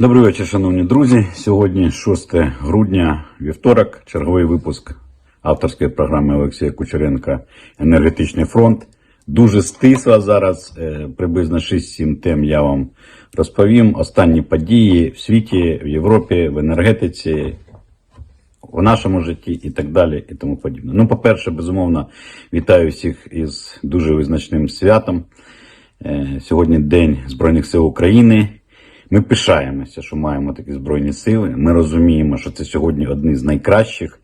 Добрий вечір, шановні друзі. Сьогодні 6 грудня, вівторок, черговий випуск авторської програми Олексія Кучеренка Енергетичний фронт. Дуже стисло зараз, е, приблизно 6-7 тем я вам розповім. Останні події в світі, в Європі, в енергетиці, в нашому житті і так далі, і тому подібне. Ну, по-перше, безумовно, вітаю всіх із дуже визначним святом. Е, Сьогодні День Збройних сил України. Ми пишаємося, що маємо такі збройні сили. Ми розуміємо, що це сьогодні одні з найкращих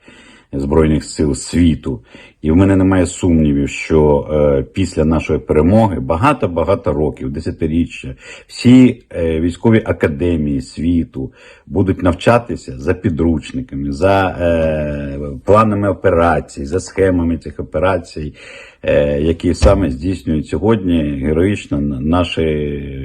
збройних сил світу. І в мене немає сумнівів, що е, після нашої перемоги багато-багато років, десятиріччя, всі е, військові академії світу будуть навчатися за підручниками, за е, планами операцій, за схемами цих операцій, які саме здійснюють сьогодні героїчно наші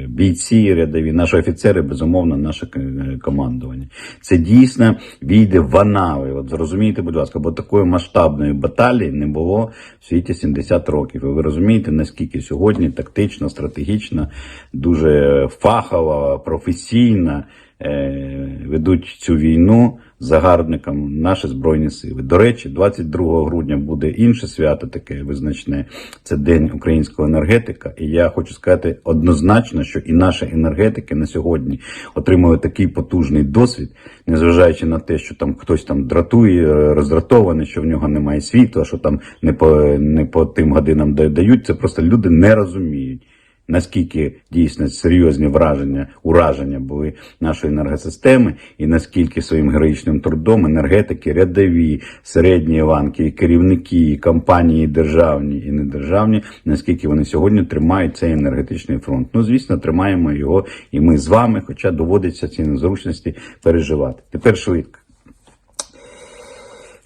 бійці рядові, наші офіцери, безумовно, наше е, командування. Це дійсно війде в анави. От зрозумійте, будь ласка, бо такої масштабної баталії не було в світі 70 років. І ви розумієте, наскільки сьогодні тактично, стратегічно, дуже фахово, професійно е, ведуть цю війну загарбникам наші збройні сили. До речі, 22 грудня буде інше свято, таке визначне. Це День українського енергетика. І я хочу сказати однозначно, що і наші енергетики на сьогодні отримали такий потужний досвід, незважаючи на те, що там хтось там дратує, роздратований, що в нього немає світла, що там не по не по тим годинам да- дають. Це просто люди не розуміють. Наскільки дійсно серйозні враження, ураження були нашої енергосистеми, і наскільки своїм героїчним трудом енергетики, рядові, середні ланки, і керівники, і компанії державні і недержавні, наскільки вони сьогодні тримають цей енергетичний фронт. Ну, звісно, тримаємо його і ми з вами, хоча доводиться ці незручності переживати. Тепер швидко.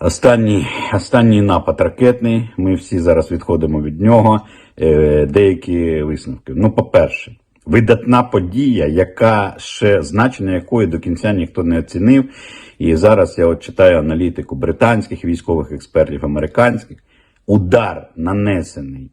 Останній, останній напад ракетний. Ми всі зараз відходимо від нього. Е, деякі висновки. Ну, по-перше, видатна подія, яка ще значення якої до кінця ніхто не оцінив. І зараз я от читаю аналітику британських військових експертів, американських. Удар нанесений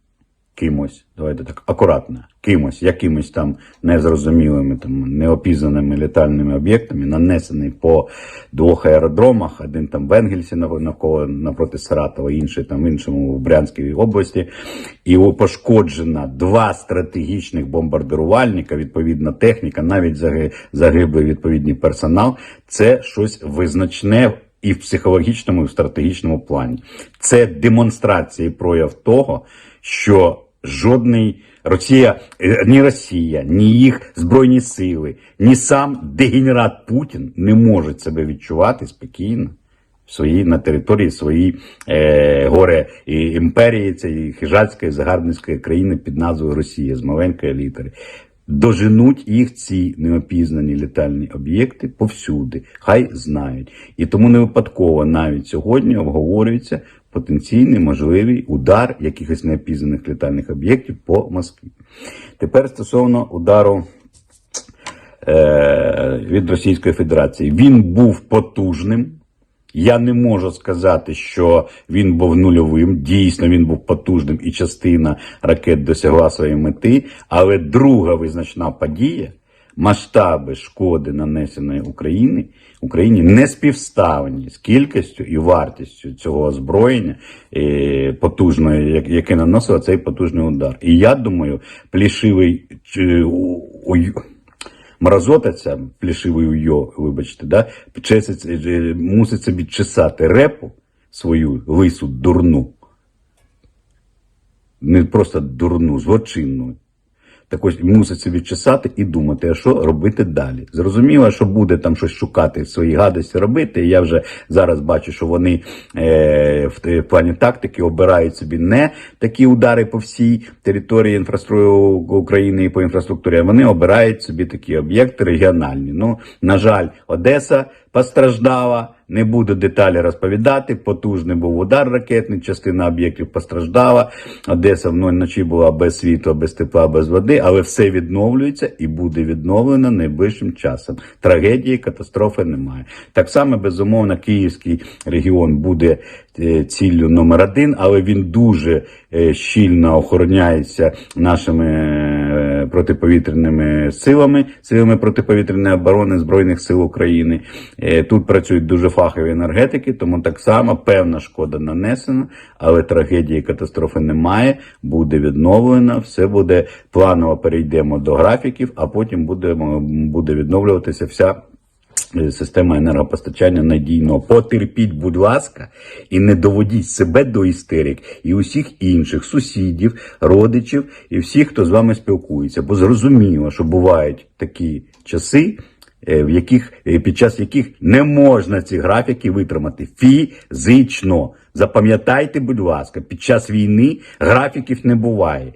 кимось, давайте так акуратно, кимось, якимось там незрозумілими, там неопізнаними літальними об'єктами, нанесений по двох аеродромах, один там в Енгельсі навколо напроти Саратова, інший там в іншому в Брянській області, і пошкоджено два стратегічних бомбардирувальника, відповідна техніка, навіть загиблий відповідний персонал. Це щось визначне і в психологічному, і в стратегічному плані. Це демонстрація і прояв того, що жодний Росія, е, ні Росія, ні їх збройні сили, ні сам дегенерат Путін не можуть себе відчувати спокійно. в Своїй на території своєї е, горе і імперії, цієї хижацької загарбницької країни під назвою Росія з маленької літери. Доженуть їх ці неопізнані літальні об'єкти повсюди, хай знають. І тому не випадково навіть сьогодні обговорюється потенційний можливий удар якихось неопізнаних літальних об'єктів по Москві. Тепер стосовно удару е, від Російської Федерації. Він був потужним. Я не можу сказати, що він був нульовим. Дійсно, він був потужним і частина ракет досягла своєї мети. Але друга визначна подія масштаби шкоди, нанесеної Україні, Україні не співставні з кількістю і вартістю цього озброєння е, потужної, яке наносило цей потужний удар. І я думаю, плішивий у- мразота ця плішивий уйо, вибачте, да, чесить, е, мусить собі чесати репу свою лису дурну. Не просто дурну, злочинну. Так ось мусить собі чесати і думати, а що робити далі. Зрозуміло, що буде там щось шукати, свої гадості робити. Я вже зараз бачу, що вони е, в плані тактики обирають собі не такі удари по всій території інфраструктури України і по інфраструктурі, а вони обирають собі такі об'єкти регіональні. Ну, на жаль, Одеса постраждала. Не буду деталі розповідати. Потужний був удар ракетний, частина об'єктів постраждала. Одеса вночі була без світла, без тепла, без води, але все відновлюється і буде відновлено найближчим часом. Трагедії, катастрофи немає. Так само, безумовно, Київський регіон буде е, ціллю номер один, але він дуже е, щільно охороняється нашими е, протиповітряними силами, силами протиповітряної оборони Збройних сил України. Е, Тут працюють дуже фахові енергетики, тому так само певна шкода нанесена, але трагедії катастрофи немає. Буде відновлено, все буде планово. Перейдемо до графіків, а потім буде, буде відновлюватися вся. Е, Система енергопостачання надійного. Потерпіть, будь ласка, і не доводіть себе до істерик і усіх інших сусідів, родичів і всіх, хто з вами спілкується. Бо зрозуміло, що бувають такі часи, е, в яких е, під час яких не можна ці графіки витримати фізично. Запам'ятайте, будь ласка, під час війни графіків не буває.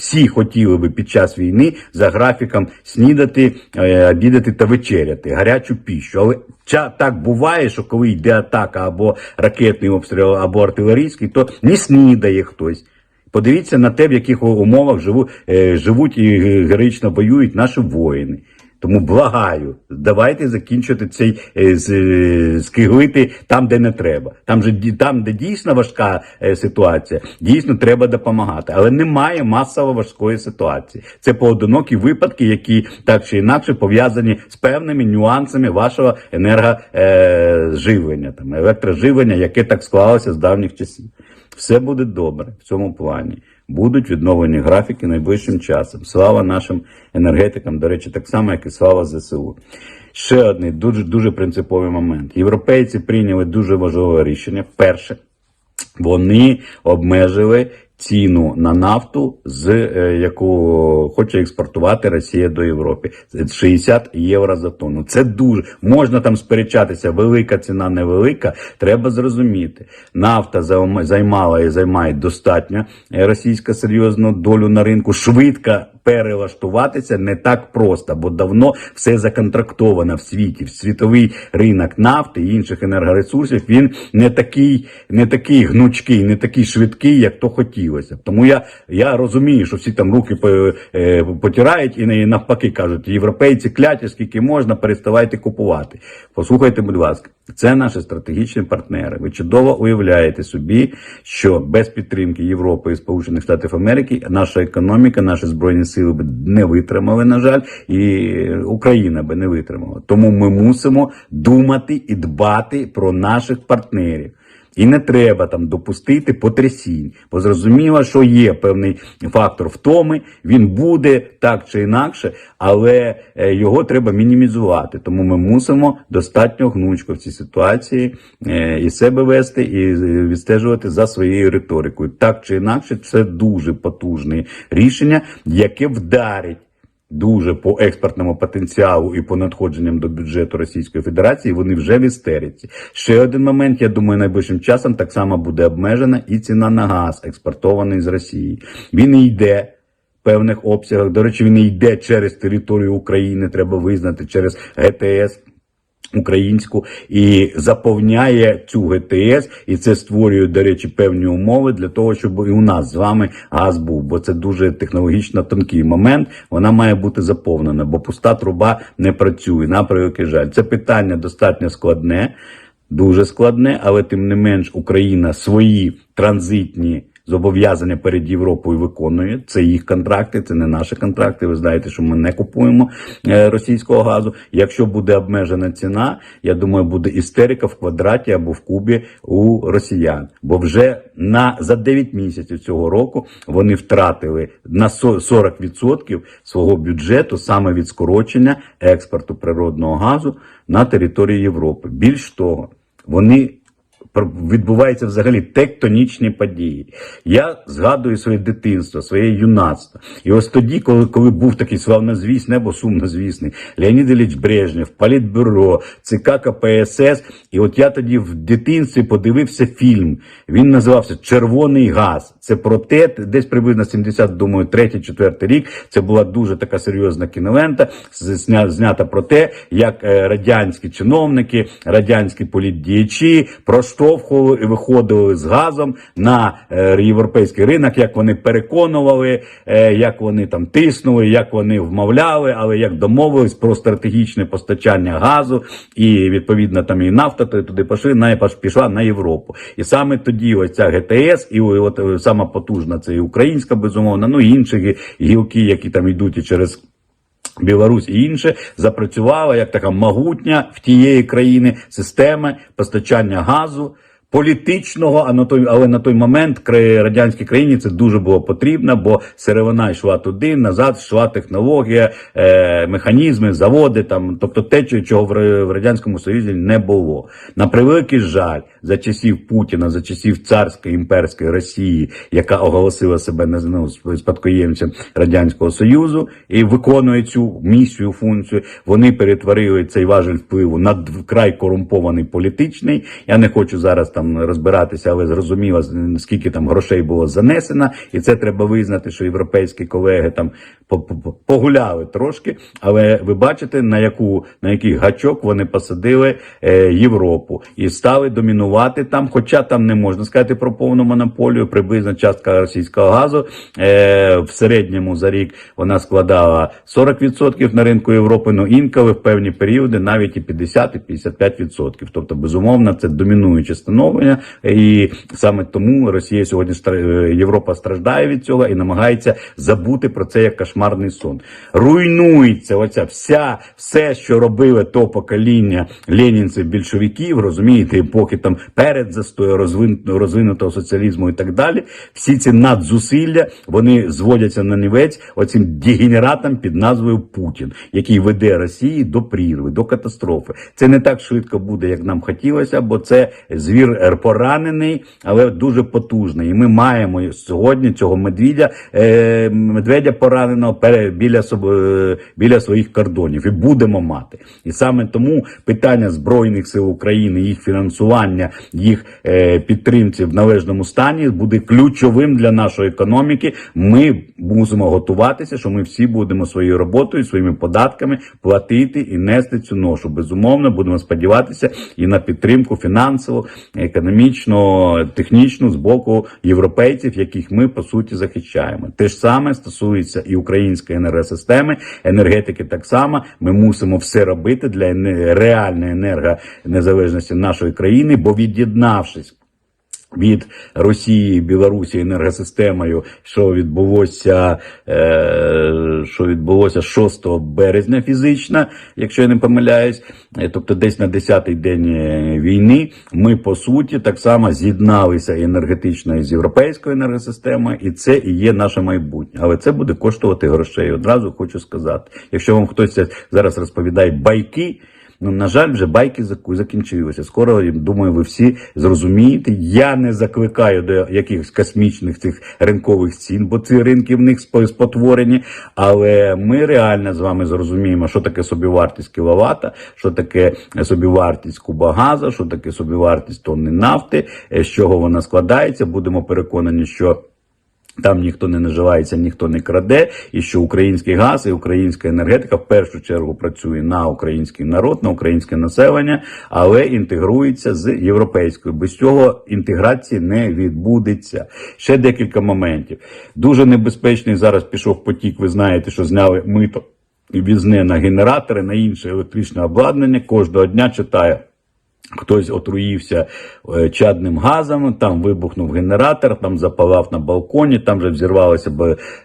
Всі хотіли би під час війни за графіком снідати, е, обідати та вечеряти гарячу піщу. Але ча- так буває, що коли йде атака або ракетний обстріл, або артилерійський, то не снідає хтось. Подивіться на те, в яких умовах е, живуть і е, героїчно воюють наші воїни. Тому благаю, давайте закінчити цей е, е, скиглити там, де не треба. Там же там, де дійсно важка е, ситуація, дійсно треба допомагати. Але немає масово важкої ситуації. Це поодинокі випадки, які так чи інакше пов'язані з певними нюансами вашого енергоживлення, там електроживлення, яке так склалося з давніх часів. Все буде добре в цьому плані. Будуть відновлені графіки найближчим часом. Слава нашим енергетикам, до речі, так само, як і слава ЗСУ. Ще один дуже дуже принциповий момент. Європейці прийняли дуже важливе рішення. Перше, вони обмежили ціну на нафту, з е, яку хоче експортувати Росія до Європи. 60 євро за тонну. Це дуже можна там сперечатися. Велика ціна, невелика. Треба зрозуміти. Нафта займала і займає достатньо е, російська серйозну долю на ринку. Швидко перелаштуватися не так просто, бо давно все законтрактовано в світі. Світовий ринок нафти і інших енергоресурсів він не такий, не такий гнучкий, не такий швидкий, як то хотілося. Тому я, я розумію, що всі там руки е, потирають і навпаки кажуть, європейці кляті, скільки можна, переставайте купувати. Послухайте, будь ласка, це наші стратегічні партнери. Ви чудово уявляєте собі, що без підтримки Європи і Сполучених Штатів Америки наша економіка, наші збройні сили б не витримали, на жаль, і Україна би не витримала. Тому ми мусимо думати і дбати про наших партнерів. І не треба там допустити потрясінь, бо зрозуміло, що є певний фактор втоми, він буде так чи інакше, але е, його треба мінімізувати. Тому ми мусимо достатньо гнучко в цій ситуації е, і себе вести, і е, відстежувати за своєю риторикою. Так чи інакше, це дуже потужне рішення, яке вдарить. Дуже по експортному потенціалу і по надходженням до бюджету Російської Федерації вони вже в істериці. Ще один момент, я думаю, найближчим часом так само буде обмежена і ціна на газ, експортований з Росії. Він і йде певних обсягах. До речі, він йде через територію України, треба визнати, через ГТС українську і заповняє цю ГТС, і це створює, до речі, певні умови для того, щоб і у нас з вами газ був, бо це дуже технологічно тонкий момент. Вона має бути заповнена, бо пуста труба не працює. На превеликий жаль, це питання достатньо складне, дуже складне, але тим не менш Україна свої транзитні. Зобов'язання перед Європою виконує. Це їх контракти, це не наші контракти. Ви знаєте, що ми не купуємо е, російського газу. Якщо буде обмежена ціна, я думаю, буде істерика в квадраті або в кубі у росіян. Бо вже на за 9 місяців цього року вони втратили на со- 40% свого бюджету саме від скорочення експорту природного газу на території Європи. Більш того, вони відбуваються взагалі тектонічні події. Я згадую своє дитинство, своє юнацтво. І ось тоді, коли, коли був такий славнозвісний або сумнозвісний Леонід Ілліч Брежнєв, Політбюро, ЦК КПСС. І от я тоді в дитинстві подивився фільм. Він називався Червоний газ. Це про те, десь приблизно 70, думаю, 3-4 рік. Це була дуже така серйозна кінолента, знята про те, як е, радянські чиновники, радянські політдіячі заштовхували і виходили з газом на е, європейський ринок, як вони переконували, е, як вони там тиснули, як вони вмовляли, але як домовились про стратегічне постачання газу, і відповідно там і нафта туди пішли, на пішла на Європу. І саме тоді ось ця ГТС, і от сама потужна це і українська, безумовно, ну і інші гілки, які там йдуть і через. Білорусь і інше запрацювала як така могутня в тієї країни система постачання газу. Політичного, а на той, але на той момент радянській країні це дуже було потрібно, бо сировина йшла туди, назад йшла технологія, е, механізми, заводи, там, тобто те, чого- в радянському союзі не було. На превеликий жаль, за часів Путіна, за часів царської імперської Росії, яка оголосила себе не ну, спадкоємцем радянського союзу і виконує цю місію, функцію. Вони перетворили цей важель впливу на вкрай корумпований політичний. Я не хочу зараз там розбиратися, але зрозуміло, скільки там грошей було занесено, і це треба визнати, що європейські колеги там по- по- погуляли трошки. Але ви бачите, на яку на який гачок вони посадили е, Європу і стали домінувати там. Хоча там не можна сказати про повну монополію, приблизно частка російського газу е, в середньому за рік вона складала 40% на ринку Європи. Ну інколи в певні періоди навіть і 50 і 55%. Тобто, безумовно, це домінуюче становлення, і саме тому Росія сьогодні е, Європа страждає від цього і намагається забути про це як кошмарний сон. Руйнується оця вся все, що робили то покоління ленінців, більшовиків, розумієте, епохи там перед застою розвин- розвинутого соціалізму і так далі. Всі ці надзусилля вони зводяться на нівець оцим дегенератам під назвою Путін, який веде Росії до прірви, до катастрофи. Це не так швидко буде, як нам хотілося, бо це звір поранений, але дуже потужний. І ми маємо сьогодні цього медведя, е, медведя пораненого біля, е, біля своїх кордонів і будемо мати. І саме тому питання збройних сил України, їх фінансування, їх е, підтримці в належному стані буде ключовим для нашої економіки. Ми мусимо готуватися, що ми всі будемо своєю роботою, своїми податками платити і нести цю ношу. Безумовно, будемо сподіватися і на підтримку фінансову, економічно, технічно з боку європейців, яких ми по суті захищаємо. Те ж саме стосується і української енергосистеми, енергетики. Так само ми мусимо все робити для реальної енергонезалежності нашої країни, бо від'єднавшись. Від Росії Білорусі енергосистемою, що відбулося, е, що відбулося 6 березня фізично, якщо я не помиляюсь, Е, тобто десь на 10-й день е, війни, ми по суті так само з'єдналися енергетично з європейською енергосистемою, і це і є наше майбутнє. Але це буде коштувати грошей. Одразу хочу сказати. Якщо вам хтось зараз розповідає байки. Ну, на жаль, вже байки закінчилися. Скоро, думаю, ви всі зрозумієте. Я не закликаю до якихось космічних цих ринкових цін, бо ці ринки в них спо- спотворені. Але ми реально з вами зрозуміємо, що таке собівартість кіловата, що таке собівартість куба газу, що таке собівартість тонни нафти, е, з чого вона складається. Будемо переконані, що. Там ніхто не наживається, ніхто не краде, і що український газ і українська енергетика в першу чергу працює на український народ, на українське населення, але інтегрується з європейською. Без цього інтеграції не відбудеться. Ще декілька моментів. Дуже небезпечний зараз пішов потік. Ви знаєте, що зняли мито візне на генератори, на інше електричне обладнання. Кожного дня читає. Хтось отруївся е, чадним газом, там вибухнув генератор, там запалав на балконі, там вже взірвалися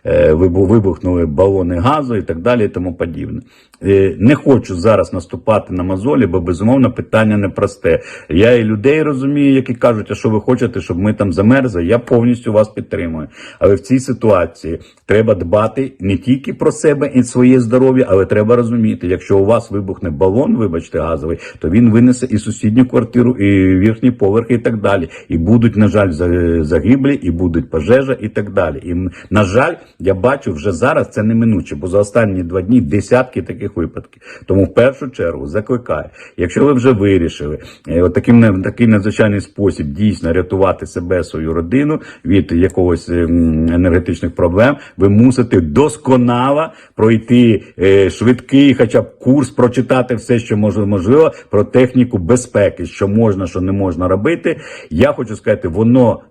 е, вибу- вибухнули балони газу і так далі, і тому подібне. Е, Не хочу зараз наступати на мозолі, бо безумовно питання непросте. Я і людей розумію, які кажуть, а що ви хочете, щоб ми там замерзли. Я повністю вас підтримую. Але в цій ситуації треба дбати не тільки про себе і своє здоров'я, але треба розуміти, якщо у вас вибухне балон, вибачте, газовий, то він винесе і сусідню квартиру, і верхні поверхи, і так далі. І будуть, на жаль, за- загиблі, і будуть пожежа, і так далі. І на жаль, я бачу вже зараз це неминуче, бо за останні два дні десятки таких випадків. Тому в першу чергу закликаю, якщо ви вже вирішили е, от таким такий надзвичайний спосіб дійсно рятувати себе, свою родину від якогось ем, енергетичних проблем, ви мусите досконало пройти е, швидкий, хоча б курс, прочитати все, що можливо, про техніку безпеки. Безпеки, що можна, що не можна робити. Я хочу сказати, воно.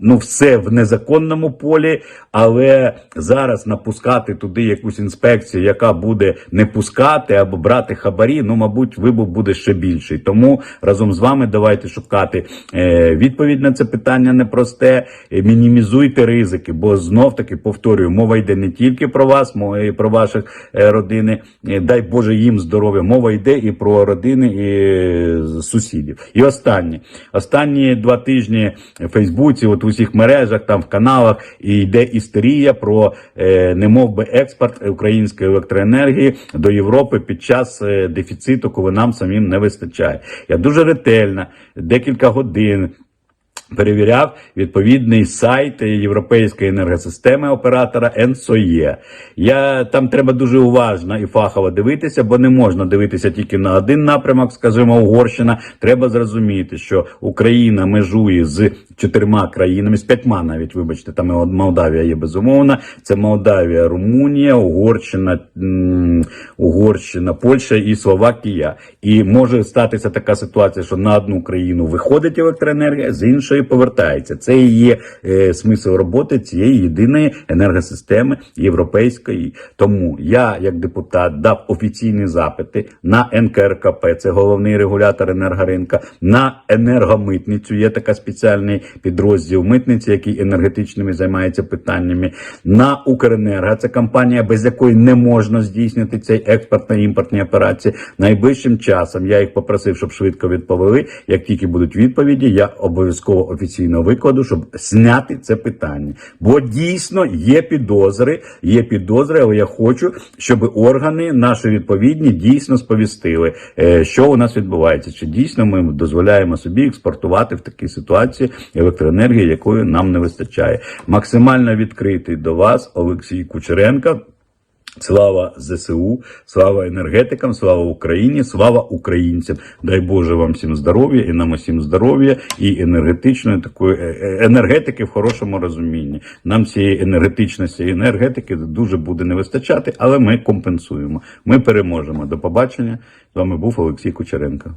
Е, Ну, все в незаконному полі, але зараз напускати туди якусь інспекцію, яка буде не пускати або брати хабарі, ну, мабуть, вибух буде ще більший. Тому разом з вами давайте шукати е, відповідь на це питання непросте. Е, Мінімізуйте ризики, бо знов таки повторюю, мова йде не тільки про вас, мова і про ваших е, родини. Е, Дай Боже їм здоров'я. Мова йде і про родини і е, сусідів. І останнє. Останні два тижні в Фейсбуці, от у усіх мережах, там в каналах, і йде істерія про е, немов би експорт української електроенергії до Європи під час е, дефіциту, коли нам самим не вистачає. Я дуже ретельно, декілька годин. Перевіряв відповідний сайт Європейської енергосистеми оператора ENSOE. Я там треба дуже уважно і фахово дивитися, бо не можна дивитися тільки на один напрямок, скажімо, Угорщина. Треба зрозуміти, що Україна межує з чотирма країнами, з п'ятьма навіть, вибачте, там Молдавія є безумовно. Це Молдавія, Румунія, Угорщина, Угорщина, Польща і Словакія. І може статися така ситуація, що на одну країну виходить електроенергія, з іншої повертається. Це і є е, смисл роботи цієї єдиної енергосистеми європейської. Тому я, як депутат, дав офіційні запити на НКРКП, це головний регулятор енергоринка, на енергомитницю. Є така спеціальний підрозділ митниці, який енергетичними займається питаннями. На Укренерго, це компанія, без якої не можна здійснити цей експортно-імпортні операції. Найближчим часом я їх попросив, щоб швидко відповіли. Як тільки будуть відповіді, я обов'язково офіційно викладу, щоб зняти це питання. Бо дійсно є підозри, є підозри, але я хочу, щоб органи наші відповідні дійсно сповістили, е, що у нас відбувається. Чи дійсно ми дозволяємо собі експортувати в такій ситуації електроенергії, якої нам не вистачає. Максимально відкритий до вас Олексій Кучеренко. Слава ЗСУ, слава енергетикам, слава Україні, слава українцям. Дай Боже вам всім здоров'я і нам усім здоров'я і енергетичної такої е, е, енергетики в хорошому розумінні. Нам цієї енергетичності і енергетики дуже буде не вистачати, але ми компенсуємо. Ми переможемо. До побачення. З вами був Олексій Кучеренко.